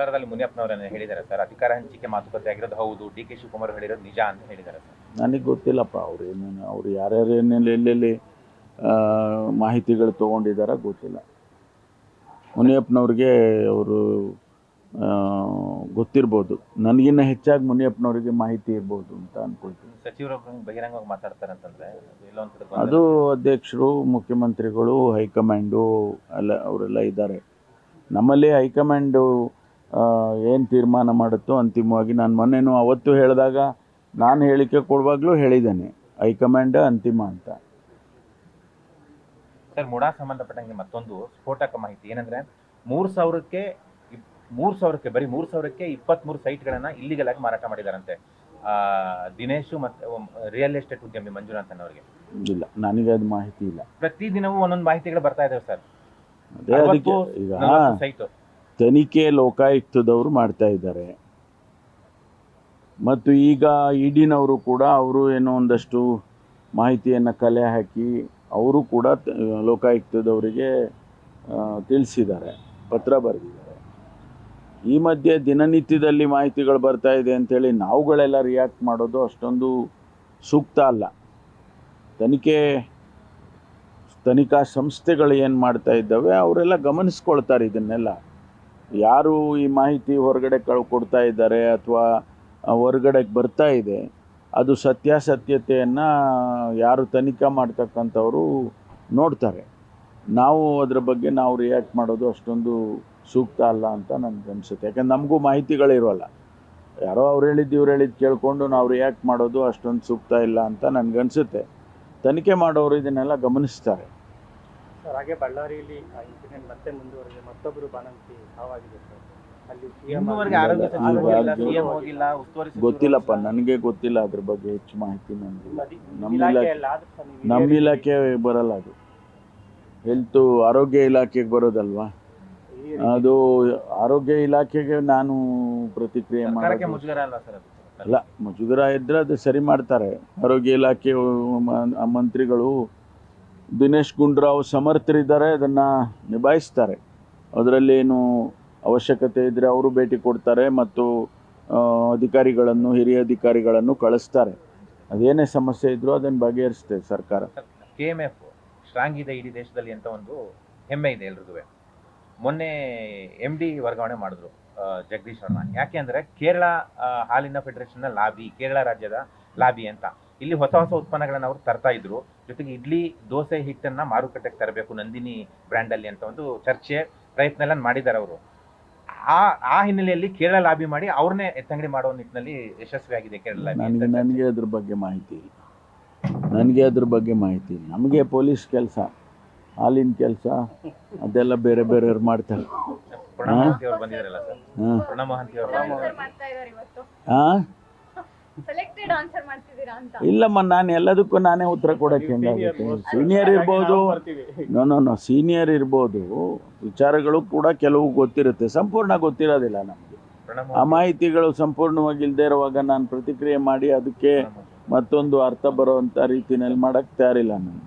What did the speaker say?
ಕೋಲಾರದಲ್ಲಿ ಮುನಿಯಪ್ಪನವರನ್ನು ಹೇಳಿದ್ದಾರೆ ಸರ್. ಅಧಿಕಾರ ಹಂಚಿಕೆ ಮಾತುಕತೆ ಆಗಿರೋದು ಹೌದು. ಡಿ ಕೆ ಶಿವಕುಮಾರ್ ಹೇಳಿರೋದು ನಿಜ ಅಂತ ಹೇಳಿದ್ದಾರೆ ಸರ್. ನನಗೆ ಗೊತ್ತಿಲ್ಲಪ್ಪ ಅವ್ರು ಏನೇನು ಅವ್ರು ಯಾರ್ಯಾರು ಏನೇನು ಎಲ್ಲೆಲ್ಲಿ ಮಾಹಿತಿಗಳು ತೊಗೊಂಡಿದ್ದಾರೆ ಗೊತ್ತಿಲ್ಲ. ಮುನಿಯಪ್ಪನವ್ರಿಗೆ ಅವರು ಗೊತ್ತಿರ್ಬೋದು. ನನಗಿನ್ನ ಹೆಚ್ಚಾಗಿ ಮುನಿಯಪ್ಪನವ್ರಿಗೆ ಮಾಹಿತಿ ಇರ್ಬೋದು ಅಂತ ಅನ್ಕೊಳ್ತೀನಿ. ಸಚಿವರು ಬಹಿರಂಗವಾಗಿ ಮಾತಾಡ್ತಾರೆ ಅಂತಂದ್ರೆ ಅದು ಅಧ್ಯಕ್ಷರು ಮುಖ್ಯಮಂತ್ರಿಗಳು ಹೈಕಮಾಂಡು ಎಲ್ಲ ಅವರೆಲ್ಲ ಇದ್ದಾರೆ. ನಮ್ಮಲ್ಲಿ ಹೈಕಮಾಂಡು ಏನು ತೀರ್ಮಾನ ಮಾಡುತ್ತೋ ಅಂತಿಮವಾಗಿ ನಾನು ಮೊನ್ನೆನೂ ಅವತ್ತು ಹೇಳಿದಾಗ ನಾನು ಹೇಳಿಕೆ ಕೊಡುವಾಗಲೂ ಹೇಳಿದ್ದೇನೆ. ಹೈಕಮಾಂಡ್ ಅಂತಿಮ ಅಂತ. ಸರ್ ಮುಡಾ ಸಂಬಂಧಪಟ್ಟಂಗೆ ಮತ್ತೊಂದು ಸ್ಫೋಟಕ ಮಾಹಿತಿ. ಏನಂದ್ರೆ ಮೂರ್ ಸಾವಿರಕ್ಕೆ ಮೂರು ಸಾವಿರಕ್ಕೆ ಬರೀ ಮೂರ್ ಸಾವಿರಕ್ಕೆ ಇಪ್ಪತ್ಮೂರು ಸೈಟ್ಗಳನ್ನ ಇಲ್ಲಿಗಲ್ ಆಗಿ ಮಾರಾಟ ಮಾಡಿದಾರಂತೆ. ಆ, ದಿನೇಶು ಮತ್ತೆ ರಿಯಲ್ ಎಸ್ಟೇಟ್ ಉದ್ಯಮಿ ಮಂಜುನಾಥ್ ಅವರಿಗೆ. ಇಲ್ಲ ನನಗೆ ಅದು ಮಾಹಿತಿ ಇಲ್ಲ. ಪ್ರತಿ ದಿನವೂ ಒಂದೊಂದು ಮಾಹಿತಿಗಳು ಬರ್ತಾ ಇದಾವೆ ಸರ್. ಈಗ ಸೈಟ್. ತನಿಖೆ ಲೋಕಾಯುಕ್ತದವರು ಮಾಡ್ತಾ ಇದ್ದಾರೆ. ಮತ್ತು ಈಗ ಇಡಿನವರು ಕೂಡ ಅವರು ಏನೋ ಒಂದಷ್ಟು ಮಾಹಿತಿಯನ್ನು ಕಲೆ ಹಾಕಿ ಅವರು ಕೂಡ ಲೋಕಾಯುಕ್ತದವರಿಗೆ ತಿಳಿಸಿದ್ದಾರೆ, ಪತ್ರ ಬರೆದಿದ್ದಾರೆ. ಈ ಮಧ್ಯೆ ದಿನನಿತ್ಯದಲ್ಲಿ ಮಾಹಿತಿಗಳು ಬರ್ತಾ ಇದೆ ಅಂಥೇಳಿ ನಾವುಗಳೆಲ್ಲ ರಿಯಾಕ್ಟ್ ಮಾಡೋದು ಅಷ್ಟೊಂದು ಸೂಕ್ತ ಅಲ್ಲ. ತನಿಖೆ, ತನಿಖಾ ಸಂಸ್ಥೆಗಳು ಏನು ಮಾಡ್ತಾ ಇದ್ದಾವೆ ಅವರೆಲ್ಲ ಗಮನಿಸ್ಕೊಳ್ತಾರೆ ಇದನ್ನೆಲ್ಲ. ಯಾರು ಈ ಮಾಹಿತಿ ಹೊರಗಡೆ ಕೊಡ್ತಾ ಇದ್ದಾರೆ ಅಥವಾ ಹೊರಗಡೆಗೆ ಬರ್ತಾ ಇದೆ, ಅದು ಸತ್ಯಾಸತ್ಯತೆಯನ್ನು ಯಾರು ತನಿಖೆ ಮಾಡ್ತಕ್ಕಂಥವರು ನೋಡ್ತಾರೆ. ನಾವು ಅದರ ಬಗ್ಗೆ ನಾವು ರಿಯಾಕ್ಟ್ ಮಾಡೋದು ಅಷ್ಟೊಂದು ಸೂಕ್ತ ಅಲ್ಲ ಅಂತ ನನಗೆ ಅನಿಸುತ್ತೆ. ಯಾಕಂದ್ರೆ ನಮಗೂ ಮಾಹಿತಿಗಳಿರೋಲ್ಲ ಯಾರೋ ಅವ್ರು ಹೇಳಿದ್ದು ಇವ್ರು ಹೇಳಿದ್ದು ಕೇಳಿಕೊಂಡು ನಾವು ರಿಯಾಕ್ಟ್ ಮಾಡೋದು ಅಷ್ಟೊಂದು ಸೂಕ್ತ ಇಲ್ಲ ಅಂತ ನನಗನ್ಸುತ್ತೆ ತನಿಖೆ ಮಾಡೋರು ಇದನ್ನೆಲ್ಲ ಗಮನಿಸ್ತಾರೆ. ಸರ್ ಹಾಗೆ ಬಳ್ಳಾರಿಯಲ್ಲಿ ಆ ಇನ್ಸಿಡೆಂಟ್ ಮತ್ತೆ ಮುಂದುವರೆದಿದೆ. ಮತ್ತೊಬ್ಬರು ಬಾಣಂತಿ ಸಾವಾಗಿದೆ ಸರ್. ಅಲ್ಲಿ ಇನ್ನೂವರೆಗೆ ಆರೋಗ್ಯ ಸಚಿವರು ಅದು- ಹೋಗಿಲ್ಲ ಸಿಎಂ ಹೋಗಿಲ್ಲ ಉಸ್ತುವಾರಿ ಸಚಿವರು ಗೊತ್ತಿಲ್ಲಪ್ಪ. ನನಗೆ ಗೊತ್ತಿಲ್ಲ ಅದ್ರ ಬಗ್ಗೆ ಹೆಚ್ಚು ಮಾಹಿತಿ ನನಗೆ ನಿಮ್ಮ ಇಲಾಖೆ ಅಲ್ಲ, ಆದ್ರೂ ನೀವು ನಮ್ಮ ಇಲಾಖೆ ಬರಲ್ಲ ಅದು. ಹೆಲ್ತ್ ಆರೋಗ್ಯ ಇಲಾಖೆಗೆ ಬರೋದಲ್ವಾ? ಅದು ಆರೋಗ್ಯ ಇಲಾಖೆಗೆ ನಾನು ಪ್ರತಿಕ್ರಿಯೆ ಸರ್ಕಾರಕ್ಕೆ ಮಾಡೋದು. ಮುಜುಗರ ಅಲ್ವಾ ಸರ್ ಅದು? ಅಲ್ಲ ಮುಜುಗರ ಇದ್ರೆ ಅದು ಸರಿ ಮಾಡ್ತಾರೆ. ಆರೋಗ್ಯ ಇಲಾಖೆ ಮ- ಮಂತ್ರಿಗಳು ದಿನೇಶ್ ಗುಂಡೂರಾವ್ ಸಮರ್ಥರಿದ್ದಾರೆ, ಅದನ್ನು ನಿಭಾಯಿಸ್ತಾರೆ. ಅದರಲ್ಲಿ ಏನು ಅವಶ್ಯಕತೆ ಇದ್ದರೆ ಅವರು ಭೇಟಿ ಕೊಡ್ತಾರೆ ಮತ್ತು ಅಧಿಕಾರಿಗಳನ್ನು, ಹಿರಿಯ ಅಧಿಕಾರಿಗಳನ್ನು ಕಳಿಸ್ತಾರೆ. ಅದೇನೇ ಸಮಸ್ಯೆ ಇದ್ದರೂ ಅದನ್ನು ಬಗೆಹರಿಸ್ತೇವೆ ಸರ್ಕಾರ. ಕೆ ಎಂ ಎಫ್ ಸ್ಟ್ರಾಂಗ್ ಇದೆ ಇಡೀ ದೇಶದಲ್ಲಿ ಅಂತ ಒಂದು ಹೆಮ್ಮೆ ಇದೆ ಎಲ್ರಿಗೂ. ಮೊನ್ನೆ ಎಂ ಡಿ ವರ್ಗಾವಣೆ ಮಾಡಿದ್ರು ಜಗದೀಶ್ ಅವ್ರನ್ನ ಯಾಕೆ ಅಂದರೆ ಕೇರಳ ಹಾಲಿನ ಫೆಡರೇಷನ್ನ ಲಾಬಿ ಕೇರಳ ರಾಜ್ಯದ ಲಾಬಿ ಅಂತ. ಇಲ್ಲಿ ಹೊಸ ಹೊಸ ಉತ್ಪನ್ನಗಳನ್ನ ಅವರು ತರ್ತಾ ಇದ್ರು. ಜೊತೆಗೆ ಇಡ್ಲಿ ದೋಸೆ ಹಿಟ್ಟನ್ನ ಮಾರುಕಟ್ಟೆಗೆ ತರಬೇಕು ನಂದಿನಿ ಬ್ರ್ಯಾಂಡ್ ಅಲ್ಲಿ ಅಂತ ಒಂದು ಚರ್ಚೆ ಪ್ರಯತ್ನ ಎಲ್ಲ ಮಾಡಿದ್ದಾರೆ ಅವರು. ಆ ಆ ಹಿನ್ನೆಲೆಯಲ್ಲಿ ಕೇರಳ ಲಾಬಿ ಮಾಡಿ ಅವ್ರನ್ನೇ ಎತ್ತಂಗಡಿ ಮಾಡುವ ನಿಟ್ಟಿನಲ್ಲಿ ಯಶಸ್ವಿಯಾಗಿದೆ ಕೇರಳ ನನಗೆ ನನಗೆ ಅದ್ರ ಬಗ್ಗೆ ಮಾಹಿತಿ ಇಲ್ಲ. ನನಗೆ ಅದ್ರ ಬಗ್ಗೆ ಮಾಹಿತಿ ಇಲ್ಲ. ನಮಗೆ ಪೊಲೀಸ್ ಕೆಲಸ ಹಾಲಿನ ಕೆಲಸ ಅದೆಲ್ಲ ಬೇರೆ ಬೇರೆಯವ್ರು ಮಾಡ್ತಾರೆ. ಹಾಂ? ಸೆಲೆಕ್ಟೆಡ್ ಆನ್ಸರ್ ಮಾಡ್ತಿದ್ದೀರಾ ಅಂತ. ಇಲ್ಲಮ್ಮ ನಾನು ಎಲ್ಲದಕ್ಕೂ ನಾನೇ ಉತ್ತರ ಕೊಡಕ್ಕೆ ಹೆಂಗಾಗುತ್ತೆ ಸೀನಿಯರ್ ಇರ್ಬೋದು. ನೋ ನೋ ನೋ ಸೀನಿಯರ್ ಇರ್ಬೋದು. ವಿಚಾರಗಳು ಕೂಡ ಕೆಲವು ಗೊತ್ತಿರುತ್ತೆ. ಸಂಪೂರ್ಣ ಗೊತ್ತಿರೋದಿಲ್ಲ ನಮಗೆ. ಆ ಮಾಹಿತಿಗಳು ಸಂಪೂರ್ಣವಾಗಿ ಇಲ್ಲದೆ ಇರುವಾಗ ನಾನು ಪ್ರತಿಕ್ರಿಯೆ ಮಾಡಿ ಅದಕ್ಕೆ ಮತ್ತೊಂದು ಅರ್ಥ ಬರುವಂಥ ರೀತಿನಲ್ಲಿ ಮಾಡೋಕ್ಕೆ ತಯಾರಿಲ್ಲ ನಾನು.